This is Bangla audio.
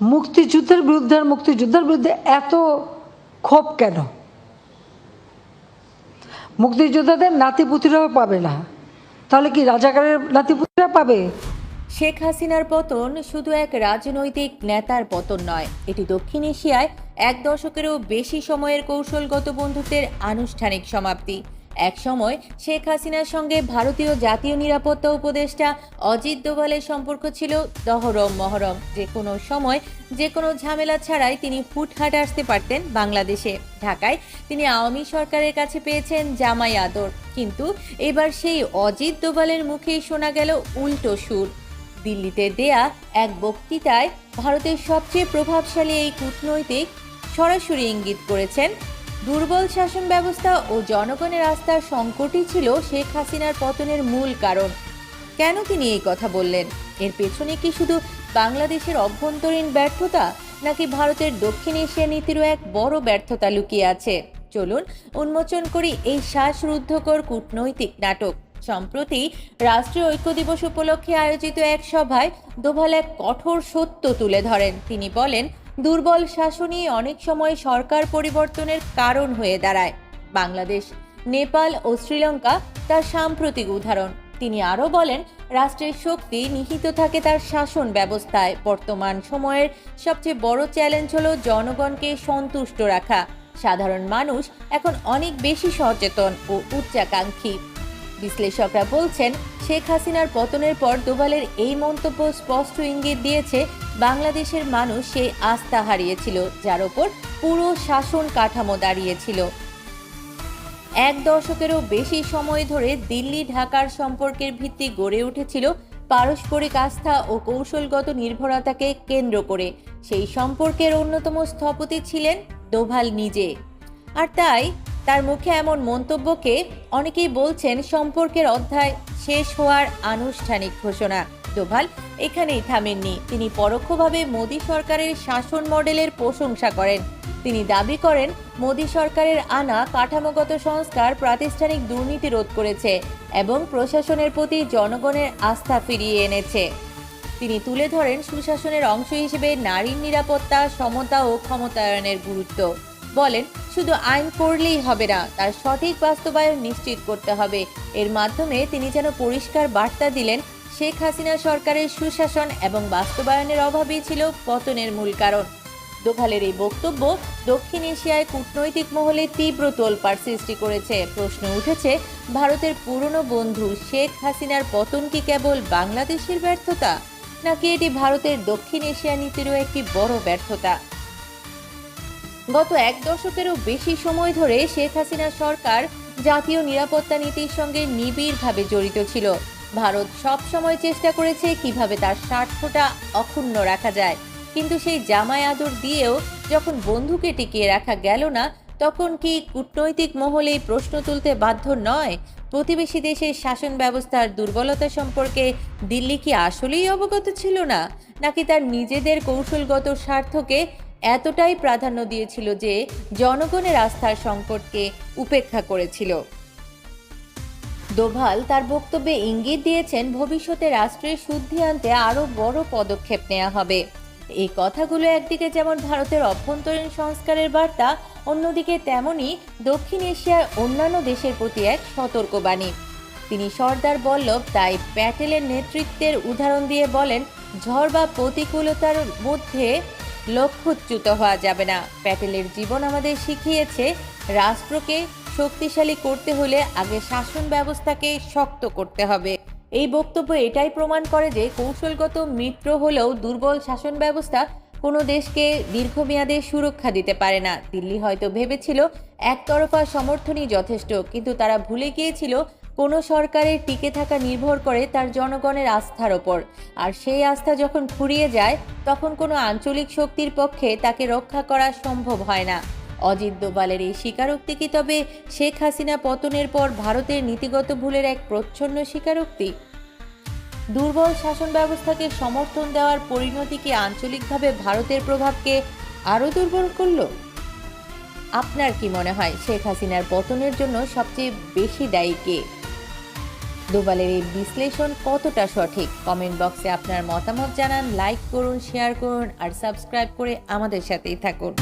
মুক্তিযুদ্ধের বিরুদ্ধে আর মুক্তিযুদ্ধের বিরুদ্ধে এত ক্ষোভ কেন? মুক্তিযোদ্ধাদের নাতিপুতিরাও পাবে না। তাহলে কি রাজাকারের নাতিপুতিরা পাবে? শেখ হাসিনার পতন শুধু এক রাজনৈতিক নেতার পতন নয়, এটি দক্ষিণ এশিয়ায় এক দশকেরও বেশি সময়ের কৌশলগত বন্ধুত্বের আনুষ্ঠানিক সমাপ্তি। এক সময় শেখ হাসিনার সঙ্গে ভারতীয় জাতীয় নিরাপত্তা উপদেষ্টা অজিত দোভালের সম্পর্ক ছিল দহরম মহরম। যে কোনো সময়, যে কোনো ঝামেলা ছাড়াই তিনি হুটহাট আসতে পারতেন বাংলাদেশে। ঢাকায় তিনি আওয়ামী সরকারের কাছে পেয়েছেন জামাই আদর। কিন্তু এবার সেই অজিত দোভালের মুখেই শোনা গেল উল্টো সুর। দিল্লিতে দেয়া এক বক্তৃতায় ভারতের সবচেয়ে প্রভাবশালী এই কূটনৈতিক সরাসরি ইঙ্গিত করেছেন দুর্বল শাসন ব্যবস্থা ও জনগণের আস্থার সংকটই ছিল শেখ হাসিনার পতনের মূল কারণ। কেন তিনি এই কথা বললেন? এর পেছনে কি শুধু বাংলাদেশের অভ্যন্তরীণ ব্যর্থতা, নাকি ভারতের দক্ষিণ এশিয়া নীতিরও এক বড় ব্যর্থতা লুকিয়ে আছে? চলুন উন্মোচন করি এই শ্বাসরুদ্ধকর কূটনৈতিক নাটক। সম্প্রতি রাষ্ট্রীয় ঐক্য দিবস উপলক্ষে আয়োজিত এক সভায় দোভাল এক কঠোর সত্য তুলে ধরেন। তিনি বলেন দুর্বল শাসনই অনেক সময় সরকার পরিবর্তনের কারণ হয়ে দাঁড়ায়। বাংলাদেশ, নেপাল ও শ্রীলঙ্কা তার সাম্প্রতিক উদাহরণ। তিনি আরও বলেন, রাষ্ট্রের শক্তি নিহিত থাকে তার শাসন ব্যবস্থায়। বর্তমান সময়ের সবচেয়ে বড় চ্যালেঞ্জ হলো জনগণকে সন্তুষ্ট রাখা। সাধারণ মানুষ এখন অনেক বেশি সচেতন ও উচ্চাকাঙ্ক্ষী। বিশ্লেষকরা বলছেন, শেখ হাসিনার পতনের পর দোভালের এই মন্তব্য স্পষ্ট ইঙ্গিত দিয়েছে, বাংলাদেশের মানুষ সেই আস্থা হারিয়েছিল, যার ওপর পুরো শাসন কাঠামো দাঁড়িয়েছিল। এক দশকেরও বেশি সময় ধরে দিল্লি, ঢাকার সম্পর্কের ভিত্তি গড়ে উঠেছিল পারস্পরিক আস্থা ও কৌশলগত নির্ভরতাকে কেন্দ্র করে। সেই সম্পর্কের অন্যতম স্থপতি ছিলেন দোভাল নিজে। আর তাই তার মুখে এমন মন্তব্যকে অনেকেই বলছেন সম্পর্কের অধ্যায় শেষ হওয়ার আনুষ্ঠানিক ঘোষণা। ডোভাল এখানেই থামেননি। তিনি পরোক্ষভাবে মোদী সরকারের শাসন মডেলের প্রশংসা করেন। তিনি দাবি করেন, মোদী সরকারের আনা কাঠামোগত সংস্কার প্রাতিষ্ঠানিক দুর্নীতি রোধ করেছে এবং প্রশাসনের প্রতি জনগণের আস্থা ফিরিয়ে এনেছে। তিনি তুলে ধরেন, সুশাসনের অংশ হিসেবে নারীর নিরাপত্তা, সমতা ও ক্ষমতায়নের গুরুত্ব। বলেন, শুধু আইন করলেই হবে না, তার সঠিক বাস্তবায়ন নিশ্চিত করতে হবে। এর মাধ্যমে তিনি যেন পরিষ্কার বার্তা দিলেন, শেখ হাসিনা সরকারের সুশাসন এবং বাস্তবায়নের অভাবই ছিল পতনের মূল কারণ। দোভালের এই বক্তব্য দক্ষিণ এশিয়ায় কূটনৈতিক মহলে তীব্র তোলপাড় সৃষ্টি করেছে। প্রশ্ন উঠেছে, ভারতের পুরনো বন্ধু শেখ হাসিনার পতন কি কেবল বাংলাদেশের ব্যর্থতা, নাকি এটি ভারতের দক্ষিণ এশিয়া নীতিরও একটি বড় ব্যর্থতা? গত এক দশকেরও বেশি সময় ধরে শেখ হাসিনা সরকার জাতীয় নিরাপত্তা নীতির সঙ্গে নিবিড়ভাবে জড়িত ছিল। ভারত সব সময় চেষ্টা করেছে কীভাবে তার স্বার্থটা অক্ষুণ্ণ রাখা যায়। কিন্তু সেই জামাই আদর দিয়েও যখন বন্ধুকে টিকিয়ে রাখা গেল না, তখন কি কূটনৈতিক মহলে প্রশ্ন তুলতে বাধ্য নয়? প্রতিবেশী দেশের শাসন ব্যবস্থার দুর্বলতা সম্পর্কে দিল্লি কি আসলেই অবগত ছিল না? নাকি তার নিজেদের কৌশলগত স্বার্থকে এতটাই প্রাধান্য দিয়েছিল যে জনগণের আস্থার সংকটকে উপেক্ষা করেছিল। দোভাল তার বক্তব্যে ইঙ্গিত দিয়েছেন, ভবিষ্যতে রাষ্ট্রের শুদ্ধি আনতে আরও বড় পদক্ষেপ নেওয়া হবে। এই কথাগুলো একদিকে যেমন ভারতের অভ্যন্তরীণ সংস্কারের বার্তা, অন্যদিকে তেমনই দক্ষিণ এশিয়ার অন্যান্য দেশের প্রতি এক সতর্কবাণী। তিনি সর্দার বল্লভ তাই প্যাটেলের নেতৃত্বের উদাহরণ দিয়ে বলেন, ঝড় বা প্রতিকূলতার মধ্যে লক্ষ্যচ্যুত হওয়া যাবে না। প্যাটেলের জীবন আমাদের শিখিয়েছে, রাষ্ট্রকে শক্তিশালী করতে হলে আগে শাসন ব্যবস্থাকে শক্ত করতে হবে। এই বক্তব্য এটাই প্রমাণ করে যে কৌশলগত মিত্র হলেও দুর্বল শাসন ব্যবস্থা কোনো দেশকে দীর্ঘমেয়াদে সুরক্ষা দিতে পারে না। দিল্লি হয়তো ভেবেছিল, একতরফা সমর্থনই যথেষ্ট, কিন্তু তারা ভুলে গিয়েছিল কোনো সরকারের টিকে থাকা নির্ভর করে তার জনগণের আস্থার ওপর। আর সেই আস্থা যখন ফুরিয়ে যায়, তখন কোনো আঞ্চলিক শক্তির পক্ষে তাকে রক্ষা করা সম্ভব হয় না। অজিত দোভালের এই স্বীকারোক্তি কি তবে শেখ হাসিনা পতনের পর ভারতের নীতিগত ভুলের এক প্রচ্ছন্ন স্বীকারোক্তি? দুর্বল শাসন ব্যবস্থাকে সমর্থন দেওয়ার পরিণতি কি আঞ্চলিকভাবে ভারতের প্রভাবকে আরও দুর্বল করল? আপনার কি মনে হয়, শেখ হাসিনার পতনের জন্য সবচেয়ে বেশি দায়ী কে? দুবালের এই বিশ্লেষণ কতটা সঠিক? কমেন্ট বক্সে আপনার মতামত জানান, লাইক করুন, শেয়ার করুন, আর সাবস্ক্রাইব করে আমাদের সাথেই থাকুন।